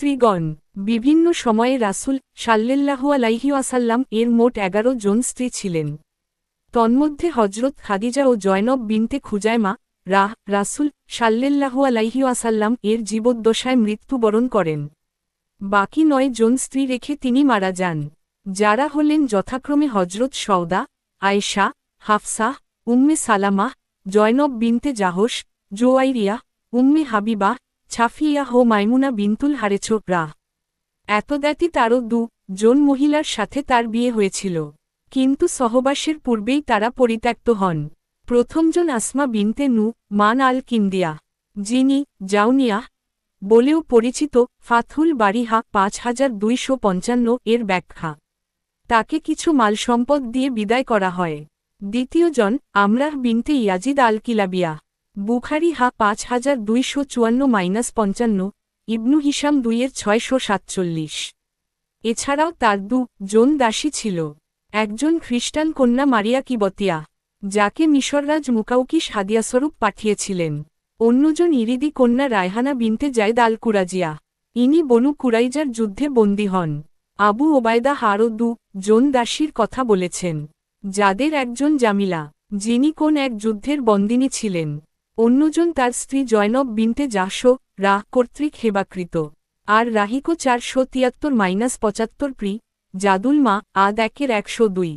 স্ত্রীগণ, বিভিন্ন সময়ে রাসুল সাল্লেল্লাহু আলাইহি আসাল্লাম এর মোট এগারো জন স্ত্রী ছিলেন। তন্মধ্যে হজরত খাদিজা ও জয়নব বিনতে খুজাইমা, রাহ, রাসুল সাল্লেল্লাহু আলাইহি আসাল্লাম এর জীবদ্দশায় মৃত্যুবরণ করেন। বাকি নয় জন স্ত্রী রেখে তিনি মারা যান। যারা হলেন যথাক্রমে হজরত সওদা, আয়েশা হাফসাহ উম্মে সালামাহ জয়নব বিনতে জাহস জোয়াইরিয়া, উম্মে হাবিবা ছাফিয়া হো মাইমুনা বিনতুল হারেছো রাহ এতদ্যাতি তারও দু জন মহিলার সাথে তার বিয়ে হয়েছিল। কিন্তু সহবাসের পূর্বেই তারা পরিত্যক্ত হন। প্রথমজন আসমা বিনতে নু মান আল কিন্দিয়া, যিনি জাউনিয়া বলেও পরিচিত ফাথুল বাড়িহা পাঁচ হাজার দুইশো পঞ্চান্ন এর ব্যাখ্যা। তাকে কিছু মাল সম্পদ দিয়ে বিদায় করা হয়। দ্বিতীয়জন আমরাহ বিনতে ইয়াজিদ আল কিলাবিয়া। বুখারি হা পাঁচ হাজার দুইশো চুয়ান্ন মাইনাস পঞ্চান্ন, ইবনু হিসাম দুইয়ের ছয়শো সাতচল্লিশ। এছাড়াও তার দু জন দাসী ছিল। একজন খ্রিস্টান কন্যা মারিয়া কিবতিয়া, যাকে মিশররাজ মুকাউকিস হাদিয়াস্বরূপ পাঠিয়েছিলেন। অন্যজন ইরিদি কন্যা রায়হানা বিনতে জায়দ আল কুরাজিয়া ইনি বনু কুরাইজার যুদ্ধে বন্দী হন। আবু ওবায়দা হারও দু জন দাসীর কথা বলেছেন। যাদের একজন জামিলা, যিনি কোন এক যুদ্ধের বন্দিনী ছিলেন। অন্যজন তার স্ত্রী জয়নব বিনতে জাসো রাহ কর্তৃক হেবাকৃত। আর রাহিকো চারশো তিয়াত্তর মাইনাস পঁচাত্তর প্রি জাদুল মা, আদ একের একশো দুই।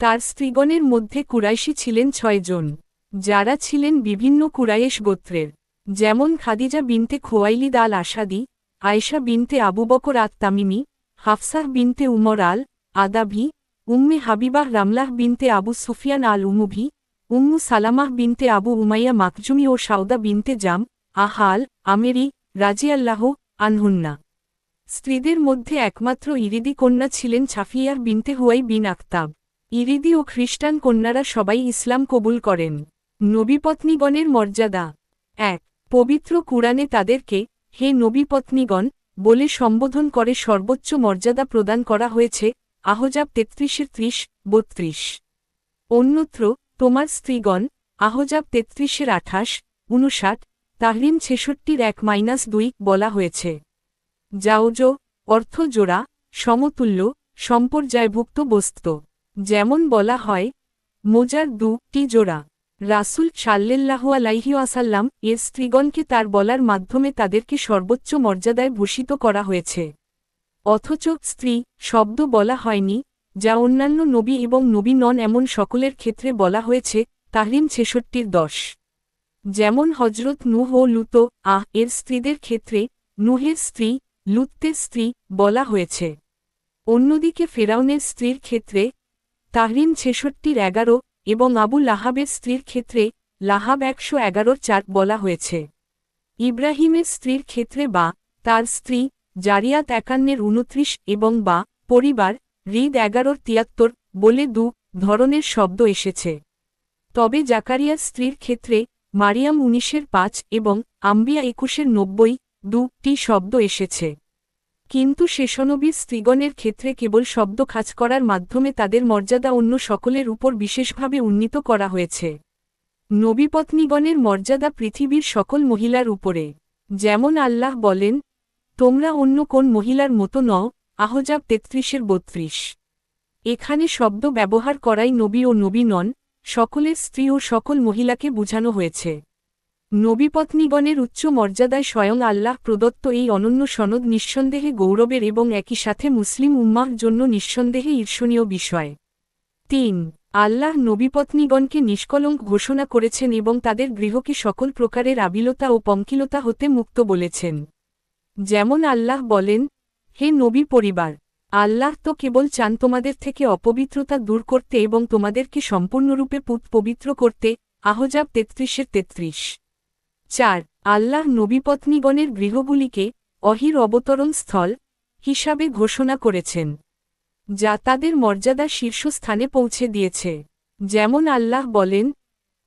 তার স্ত্রীগণের মধ্যে কুরাইশি ছিলেন ছয়জন যারা ছিলেন বিভিন্ন কুরাইশ গোত্রের। যেমন খাদিজা বিনতে খোয়াইলিদ আল আসাদি, আয়েশা বিনতে Abu Bakr at Tamimi, Hafsah বিনতে Umar al Adawi Umme Habibah Ramlah বিনতে Abu Sufyan al Umawi Ummu Salamah বিনতে আবু উমাইয়া মাকজুমি ও সাউদা বিনতে জাম আহাল আমেরি, রাজিয়াল্লাহ আনহুন্না। স্ত্রীদের মধ্যে একমাত্র ইরিদি কন্যা ছিলেন ছাফিয়ার বিনতে হুয়াই বিন আক্তাব ইরিদি ও খ্রিস্টান কন্যারা সবাই ইসলাম কবুল করেন। নবীপত্নীগণের মর্যাদা। এক, পবিত্র কুরআনে তাদেরকে, হে নবীপত্নীগণ, বলে সম্বোধন করে সর্বোচ্চ মর্যাদা প্রদান করা হয়েছে, আহজাব তেত্রিশের ত্রিশ, বত্রিশ। অন্যত্র তোমার স্ত্রীগণ, আহজাব তেত্রিশের আঠাশ, উনষাট, তাহরিম ছেষট্টির এক মাইনাস দুই বলা হয়েছে। যাওজ, অর্থ জোড়া, সমতুল্য, সম্পর্যায়ভুক্ত বস্তু। যেমন বলা হয়, মোজার দুটি জোড়া। রাসুল সাল্লেল্লাহু আলাইহি আসাল্লাম এর স্ত্রীগণকে তার বলার মাধ্যমে তাদেরকে সর্বোচ্চ মর্যাদায় ভূষিত করা হয়েছে। অথচ স্ত্রী শব্দ বলা হয়নি যা অন্যান্য নবী এবং নবী নন এমন সকলের ক্ষেত্রে বলা হয়েছে, তাহরিম ছেষট্টির দশ। যেমন হজরত নুহ ও লুতো, আহ, এর স্ত্রীদের ক্ষেত্রে নুহের স্ত্রী লুত্তের স্ত্রী বলা হয়েছে। অন্যদিকে ফেরাউনের স্ত্রীর ক্ষেত্রে তাহরিম ছেষট্টির এগারো এবং আবু লাহাবের স্ত্রীর ক্ষেত্রে লাহাব একশো এগারোর চার বলা হয়েছে। ইব্রাহিমের স্ত্রীর ক্ষেত্রে বা, তার স্ত্রী, জারিয়াত একান্নের উনত্রিশ এবং বা, পরিবার হৃদ এগারোর তিয়াত্তর, বলে দু ধরনের শব্দ এসেছে। তবে জাকারিয়ার স্ত্রীর ক্ষেত্রে মারিয়াম উনিশের পাঁচ এবং আম্বিয়া একুশের নব্বই দুটি শব্দ এসেছে। কিন্তু শেষনবীর স্ত্রীগণের ক্ষেত্রে কেবল শব্দ খাজ করার মাধ্যমে তাদের মর্যাদা অন্য সকলের উপর বিশেষভাবে উন্নীত করা হয়েছে। নবীপত্নীগণের মর্যাদা পৃথিবীর সকল মহিলার উপরে। যেমন আল্লাহ বলেন, তোমরা অন্য কোন মহিলার মতো নও আহজাব তেত্রিশের বত্রিশ। এখানে শব্দ ব্যবহার করাই নবী ও নবী নন সকলের স্ত্রী ও সকল মহিলাকে বুঝানো হয়েছে। নবীপত্নীগণের উচ্চ মর্যাদায় স্বয়ং আল্লাহ প্রদত্ত এই অনন্য সনদ নিঃসন্দেহে গৌরবের এবং একই সাথে মুসলিম উম্মার জন্য নিঃসন্দেহে ঈর্ষণীয় বিষয়। তিন, আল্লাহ নবীপত্নীগণকে নিষ্কলঙ্ক ঘোষণা করেছেন এবং তাদের গৃহকে সকল প্রকারের আবিলতা ও পঙ্কিলতা হতে মুক্ত বলেছেন। যেমন আল্লাহ বলেন হে নবী পরিবার, আল্লাহ তো কেবল চান তোমাদের থেকে অপবিত্রতা দূর করতে এবং তোমাদেরকে সম্পূর্ণরূপে পুত পবিত্র করতে, আহজাব তেত্রিশের তেত্রিশ। চার, আল্লাহ নবীপত্নীগণের গৃহগুলিকে অহির অবতরণ স্থল হিসাবে ঘোষণা করেছেন, যা তাদের মর্যাদা শীর্ষস্থানে পৌঁছে দিয়েছে। যেমন আল্লাহ বলেন,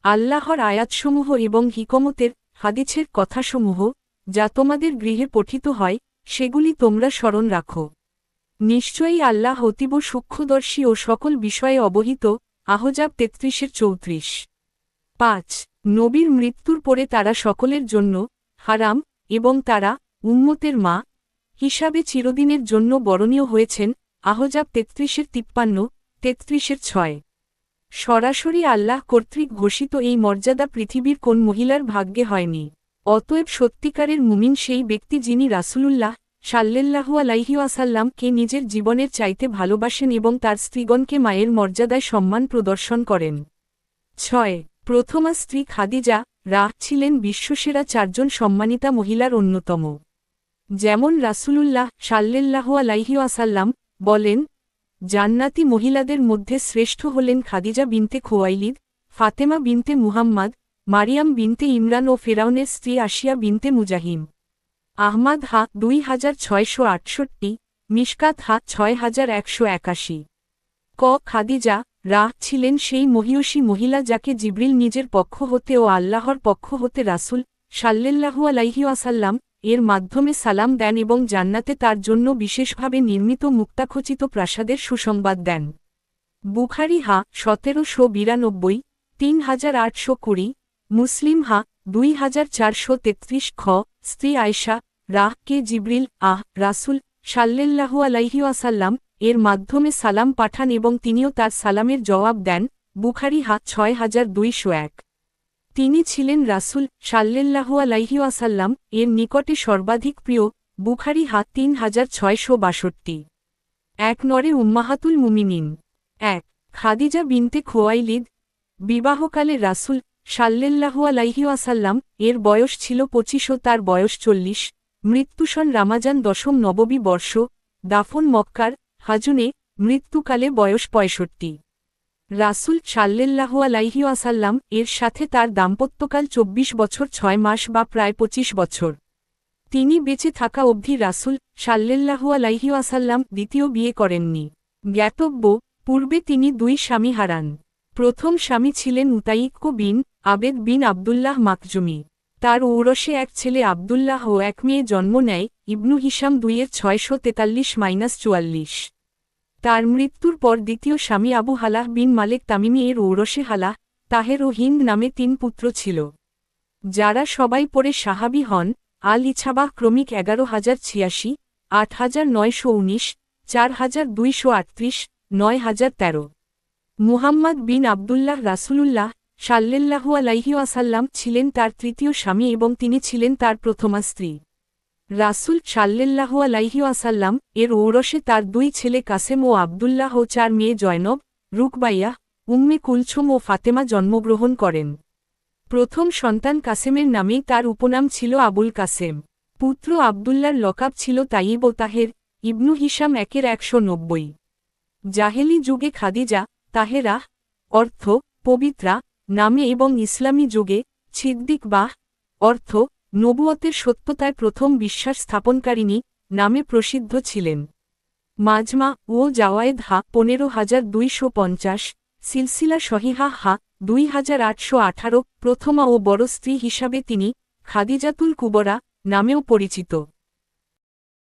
আল্লাহর আয়াতসমূহ এবং হিকমতের হাদিছের কথাসমূহ, যা তোমাদের গৃহে পঠিত হয় সেগুলি তোমরা স্মরণ রাখো। নিশ্চয়ই আল্লাহ অতীব সূক্ষ্মদর্শী ও সকল বিষয়ে অবহিত, আহজাব তেত্রিশের চৌত্রিশ। পাঁচ, নবীর মৃত্যুর পরে তারা সকলের জন্য হারাম এবং তারা উম্মতের মা হিসাবে চিরদিনের জন্য বরণীয় হয়েছেন, আহজাব তেত্রিশের তিপ্পান্ন, তেত্রিশের ছয়। সরাসরি আল্লাহ কর্তৃক ঘোষিত এই মর্যাদা পৃথিবীর কোন মহিলার ভাগ্যে হয়নি। অতএব সত্যিকারের মুমিন সেই ব্যক্তি যিনি রাসূলুল্লাহ সাল্লেল্লাহু আলাইহিওয়াসাল্লামকে নিজের জীবনের চাইতে ভালোবাসেন এবং তার স্ত্রীগণকে মায়ের মর্যাদায় সম্মান প্রদর্শন করেন। ছয়, প্রথমা স্ত্রী খাদিজা রাহ ছিলেন বিশ্বসেরা চারজন সম্মানিতা মহিলার অন্যতম। যেমন রাসূলুল্লাহ সাল্লেল্লাহু আলাইহিওয়াসাল্লাম বলেন, জান্নাতি মহিলাদের মধ্যে শ্রেষ্ঠ হলেন খাদিজা বিনতে খোয়াইলিদ, ফাতেমা বিনতে মুহাম্মদ মারিয়াম বিনতে ইমরান ও ফেরাউনের স্ত্রী আশিয়া বিনতে মুজাহিম। আহমাদ হা দুই হাজার ছয়শো আটষট্টি, মিশকাত হা ছয় হাজার একশো একাশি। ক. খাদিজা, রাহ ছিলেন সেই মহিয়সী মহিলা যাকে জিব্রিল নিজের পক্ষ হতে ও আল্লাহর পক্ষ হতে রাসুল সাল্লেল্লাহু আলাইহিওয়াসাল্লাম এর মাধ্যমে সালাম দেন এবং জান্নাতে তার জন্য বিশেষভাবে নির্মিত মুক্তাখচিত প্রাসাদের সুসংবাদ দেন। বুখারি হা সতেরোশো বিরানব্বই, তিন হাজার আটশো কুড়ি মুসলিম হা, দুই হাজার চারশো তেত্রিশ খ, স্ত্রী আয়সা রাহ কে জিব্রিল, আহ, রাসুল, সাল্লেল্লাহু আলাইহিওয়াসাল্লাম এর মাধ্যমে সালাম পাঠান এবং তিনিও তার সালামের জবাব দেন, বুখারি হা, ছয় হাজার দুইশো এক। তিনি ছিলেন রাসুল, সাল্লেল্লাহু আলাইহিওয়াসাল্লাম এর নিকটে সর্বাধিক প্রিয়, বুখারি হা, তিন হাজার ছয়শো বাষট্টি। এক নরে উম্মাহাতুল মুমিনিন। এক, খাদিজা বিনতে খোয়াইলিদ, বিবাহকালে রাসুল সাল্লেল্লাহু আলাইহিওয়াসাল্লাম এর বয়স ছিল পঁচিশ ও তার বয়স চল্লিশ। মৃত্যুসন রামাজান দশম নববী বর্ষ, দাফন মক্কার, হাজুনে, মৃত্যুকালে বয়স পঁয়ষট্টি। রাসুল সাল্লেল্লাহু আলাইহিওয়াসাল্লাম এর সাথে তার দাম্পত্যকাল চব্বিশ বছর ছয় মাস বা প্রায় পঁচিশ বছর। তিনি বেঁচে থাকা অবধি রাসুল সাল্লেল্লাহু আলাইহিওয়াসাল্লাম দ্বিতীয় বিয়ে করেননি। জ্ঞাতব্য, পূর্বে তিনি দুই স্বামী হারান। প্রথম স্বামী ছিলেন উতাইক্য বিন আবেদ বিন আবদুল্লাহ মাকজুমি। তার ঔরসে এক ছেলে আবদুল্লাহ ও এক মেয়ে জন্ম নেয় ইবনু হিসাম দুইয়ের ছয়শো তেতাল্লিশ মাইনাস চুয়াল্লিশ। তার মৃত্যুর পর দ্বিতীয় স্বামী আবু হালাহ বিন মালেক তামিমি এর ঔরসে হালাহ তাহের ও হিন্দ নামে তিন পুত্র ছিল। যারা সবাই পরে সাহাবি হন আল ইছাবাহ ক্রমিক এগারো হাজার ছিয়াশি, আট হাজার নয়শো উনিশ, চার হাজার দুইশো আটত্রিশ, নয় হাজার তেরো। মুহাম্মদ বিন আবদুল্লাহ রাসুলুল্লাহ সাল্লেল্লাহু আলাইহিওয়াসাল্লাম ছিলেন তার তৃতীয় স্বামী এবং তিনি ছিলেন তার প্রথমা স্ত্রী। রাসুল সাল্লেল্লাহু আলাইহিওয়াসাল্লাম এর ঔরসে তার দুই ছেলে কাসেম ও আবদুল্লাহ ও চার মেয়ে জয়নব, রুকবাইয়া, উম্মে কুলছুম ও ফাতেমা জন্মগ্রহণ করেন। প্রথম সন্তান কাসেমের নামেই তার উপনাম ছিল আবুল কাসেম। পুত্র আবদুল্লার লকাব ছিল তাইব ও তাহের, ইবনু হিসাম একের একশো নব্বই। জাহেলি যুগে খাদিজা তাহেরাহ অর্থ, পবিত্রা নামে এবং ইসলামী যুগে, ছিদ্দিক বাহ অর্থ নবুয়তের সত্যতায় প্রথম বিশ্বাস স্থাপনকারিণী নামে প্রসিদ্ধ ছিলেন। মাজমা ও জাওয়ায়েদ হা পনেরো হাজার দুইশো পঞ্চাশ, সিলসিলা সহিহা হা দুই হাজার আটশো আঠারো, প্রথমা ও বড় স্ত্রী হিসাবে তিনি খাদিজাতুল কুবরা নামেও পরিচিত।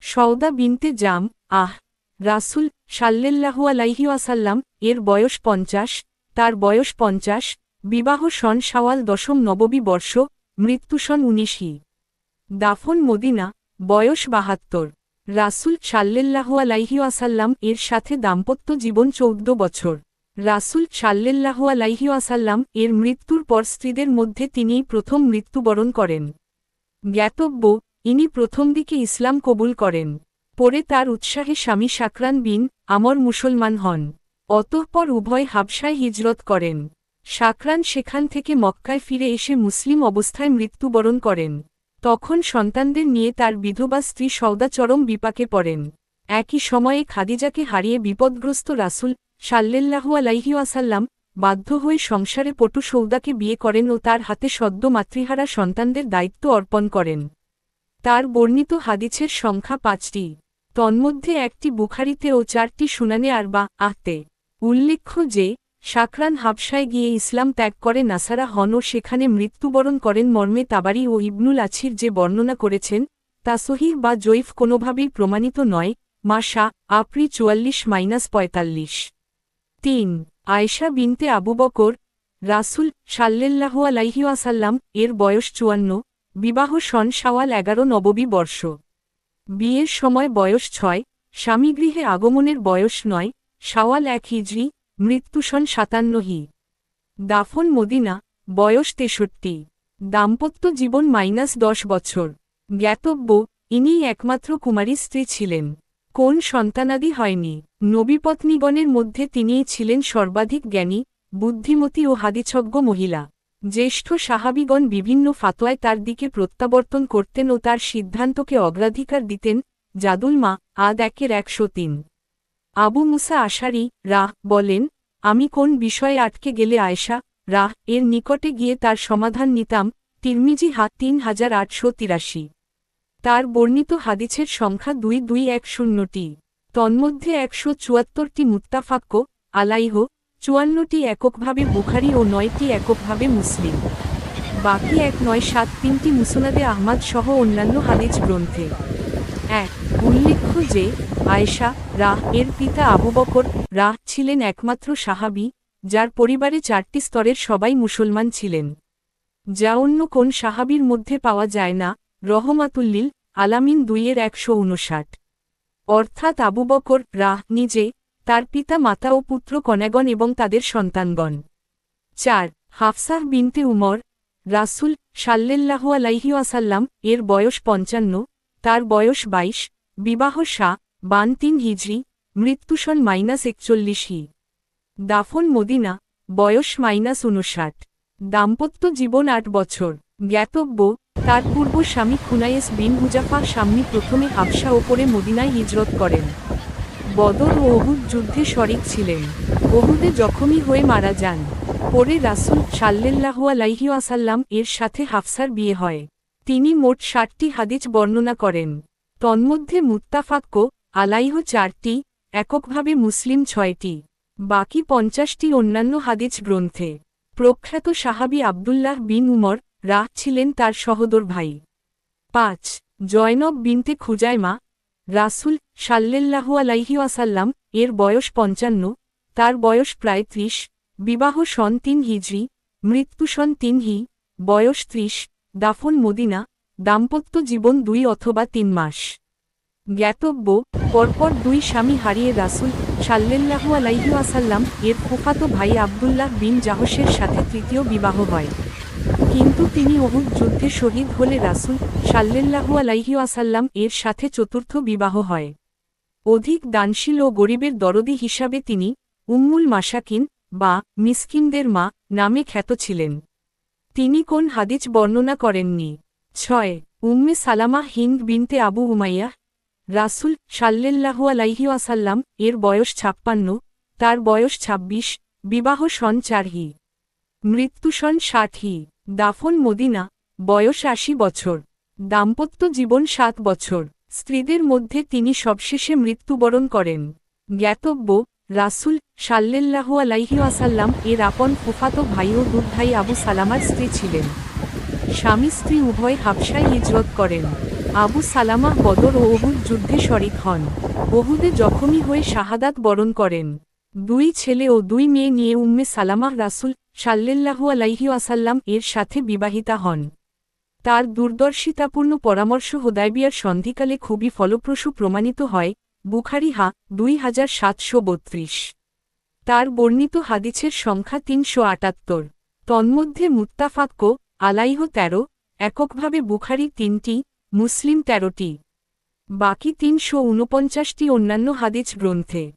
সৌদা বিনতে জাম, আহ, রাসুল সাল্লেল্লাহু আলাইহিওয়াসাল্লাম এর বয়স পঞ্চাশ, তার বয়স পঞ্চাশ বিবাহ সন সাওয়াল দশম নববী বর্ষ মৃত্যুসন উনিশি দাফন মদিনা, বয়স বাহাত্তর। রাসুল সাল্লেল্লাহু আলাইহিওয়াসাল্লাম এর সাথে দাম্পত্য জীবন চৌদ্দ বছর। রাসুল সাল্লেল্লাহু আলাইহিওয়াসাল্লাম এর মৃত্যুর পর স্ত্রীদের মধ্যে তিনিই প্রথম মৃত্যুবরণ করেন। জ্ঞাতব্য, ইনি প্রথম দিকে ইসলাম কবুল করেন। পরে তার উৎসাহে স্বামী সাকরান বিন আমর মুসলমান হন। অতঃপর উভয় হাবসায় হিজরত করেন। সাকরান সেখান থেকে মক্কায় ফিরে এসে মুসলিম অবস্থায় মৃত্যুবরণ করেন। তখন সন্তানদের নিয়ে তার বিধবা স্ত্রী সৌদা চরম বিপাকে পড়েন। একই সময়ে খাদিজাকে হারিয়ে বিপদগ্রস্ত রাসুল সাল্লেল্লাহু আলাইহিওয়াসাল্লাম বাধ্য হয়ে সংসারে পটু সৌদাকে বিয়ে করেন ও তার হাতে সদ্য মাতৃহারা সন্তানদের দায়িত্ব অর্পণ করেন। তার বর্ণিত হাদিছের সংখ্যা পাঁচটি। তন্মধ্যে একটি বুখারিতে ও চারটি শুনানে আর বা আহতে। উল্লেখ্য যে সাকরান হাবসায় গিয়ে ইসলাম ত্যাগ করে নাসারা হন ও সেখানে মৃত্যুবরণ করেন মর্মে তাবারি ও ইবনুল আছির যে বর্ণনা করেছেন, তা সহিহ বা জৈফ কোনোভাবেই প্রমাণিত নয় মাসা আপরি চুয়াল্লিশ মাইনাস পঁয়তাল্লিশ। তিন, আয়শা বিনতে আবু বকর, রাসুল সাল্লেল্লাহু আলাইহিওয়াসাল্লাম এর বয়স চুয়ান্ন, বিবাহ সন সাওয়াল এগারো নববী বর্ষ। বিয়ের সময় বয়স ছয়, স্বামীগৃহে আগমনের বয়স নয় সাওয়াল এক হিজড়ি মৃত্যুসন সাতান্ন হি দাফন মদিনা, বয়স তেষট্টি। দাম্পত্য জীবন মাইনাস দশ বছর। জ্ঞাতব্য, ইনিই একমাত্র কুমারী স্ত্রী ছিলেন। কোন সন্তানাদি হয়নি। নবীপত্নীগণের মধ্যে তিনিই ছিলেন সর্বাধিক জ্ঞানী, বুদ্ধিমতী ও হাদিছজ্ঞ মহিলা। জ্যেষ্ঠ সাহাবিগণ বিভিন্ন ফাতোয়ায় তার দিকে প্রত্যাবর্তন করতেন ও তার সিদ্ধান্তকে অগ্রাধিকার দিতেন। জাদুল মা, আদ একের একশো তিন। আবু মুসা আশারি, রাহ, বলেন, আমি কোন বিষয়ে আটকে গেলে আয়েশা, রাহ, এর নিকটে গিয়ে তার সমাধান নিতাম? তিরমিজি হাত তিন হাজার আটশো তিরাশি। তার বর্ণিত হাদিছের সংখ্যা দুই দুই এক শূন্যটি। তন্মধ্যে একশো চুয়াত্তরটি মুত্তাফাক্য আলাইহ, চুয়ান্নটি এককভাবে বুখারি ও নয়টি এককভাবে মুসলিম। বাকি এক নয় সাত তিনটি মুসনাদে আহমাদ সহ অন্যান্য হাদিস গ্রন্থে। এক উল্লেখ্য যে, আয়েশা, রাহ এর পিতা আবু বকর, রাহ ছিলেন একমাত্র সাহাবি, যার পরিবারে চারটি স্তরের সবাই মুসলমান ছিলেন। যা অন্য কোন সাহাবির মধ্যে পাওয়া যায় না, রহমাতুল্লিল আলামিন দুইয়ের একশো উনষাট অর্থাৎ আবু বকর, রাহ নিজে, তার পিতা মাতা ও পুত্র কন্যাগণ এবং তাদের সন্তানগণ। চার হাফসাহ বিনতে উমর, রাসুল সাল্লেল্লাহু আলাইহি আসাল্লাম এর বয়স পঞ্চান্ন তার বয়স বাইশ, বিবাহ শাহ বান তিন হিজড়ি মৃত্যুসন মাইনাস একচল্লিশ হি। দাফন মদিনা, বয়স মাইনাস উনষাট দাম্পত্য জীবন আট বছর। জ্ঞাতব্য, তার পূর্ব স্বামী খুনায়েস বিন হুজাফা স্বামী প্রথমে হাবসা ওপরে মদিনায় হিজরত করেন। বদর ও অহুদ যুদ্ধে শরিক ছিলেন। অহুদে জখমি হয়ে মারা যান। পরে রাসুল আসাল্লাম এর সাথে হাফসার বিয়ে হয়। তিনি মোট ষাটটি হাদিস বর্ণনা করেন। তন্মধ্যে মুত্তাফাক্য আলাইহ চারটি, এককভাবে মুসলিম ছয়টি। বাকি পঞ্চাশটি অন্যান্য হাদিস গ্রন্থে। প্রখ্যাত সাহাবি আবদুল্লাহ বিন উমর রাহ ছিলেন তার সহদর ভাই। পাঁচ, জয়নব বিনতে খুজাইমা, রাসুল সাল্লেল্লাহু আলাইহি আসাল্লাম এর বয়স পঞ্চান্ন, তার বয়স প্রায় ত্রিশ, বিবাহ সন তিন হিজড়ি মৃত্যু সন তিন হি, বয়স ত্রিশ দাফন মদিনা, দাম্পত্য জীবন দুই অথবা তিন মাস। জ্ঞাতব্য, পরপর দুই স্বামী হারিয়ে রাসুল সাল্লেল্লাহু আলাইহি আসাল্লাম এর ফুফাতো ভাই আবদুল্লাহ বিন জাহসের সাথে তৃতীয় বিবাহ হয়। কিন্তু তিনি অহুদ যুদ্ধে শহীদ হলে রাসুল সাল্লেল্লাহু আলাইহি আসাল্লাম এর সাথে চতুর্থ বিবাহ হয়। অধিক দানশীল ও গরিবের দরদি হিসাবে তিনি উম্মুল মাসাকিন বা মিসকিনদের মা নামে খ্যাত ছিলেন। তিনি কোন হাদিস বর্ণনা করেননি? ছয়, উম্মে সালামা হিন্দ বিনতে আবু উমাইয়া, রাসুল সাল্লেল্লাহু আলাইহি আসাল্লাম এর বয়স ছাপ্পান্ন, তার বয়স ২৬ বিবাহ সন চারহি, মৃত্যু সন ষাটহি, দাফন মদিনা, বয়স আশি বছর, দাম্পত্য জীবন সাত বছর, স্ত্রীদের মধ্যে তিনি সবশেষে মৃত্যুবরণ করেন। জ্ঞাতব্য রাসুল সাল্লেল্লাহু আলাইহি আসাল্লাম এর আপন ফুফাতো ভাই ও দুধ ভাই আবু সালামার স্ত্রী ছিলেন। স্বামী স্ত্রী উভয় হাবসায় হিজরত করেন। আবু সালামা বদর ও অহুদ যুদ্ধে শরিক হন। অহুদে জখমি হয়ে শাহাদাত বরণ করেন। দুই ছেলে ও দুই মেয়ে নিয়ে উম্মে সালামাহ রাসুল সাল্লেল্লাহু আলাইহি আসাল্লাম এর সাথে বিবাহিতা হন। তার দূরদর্শিতাপূর্ণ পরামর্শ হোদাইবিয়ার সন্ধিকালে খুবই ফলপ্রসূ প্রমাণিত হয় বুখারি হা দুই হাজার সাতশো বত্রিশ। তার বর্ণিত হাদিছের সংখ্যা তিনশো আটাত্তর। তন্মধ্যে মুত্তাফাক্য আলাইহ তেরো, এককভাবে বুখারি তিনটি, মুসলিম তেরোটি। বাকি তিনশো ঊনপঞ্চাশটি অন্যান্য হাদিছ গ্রন্থে।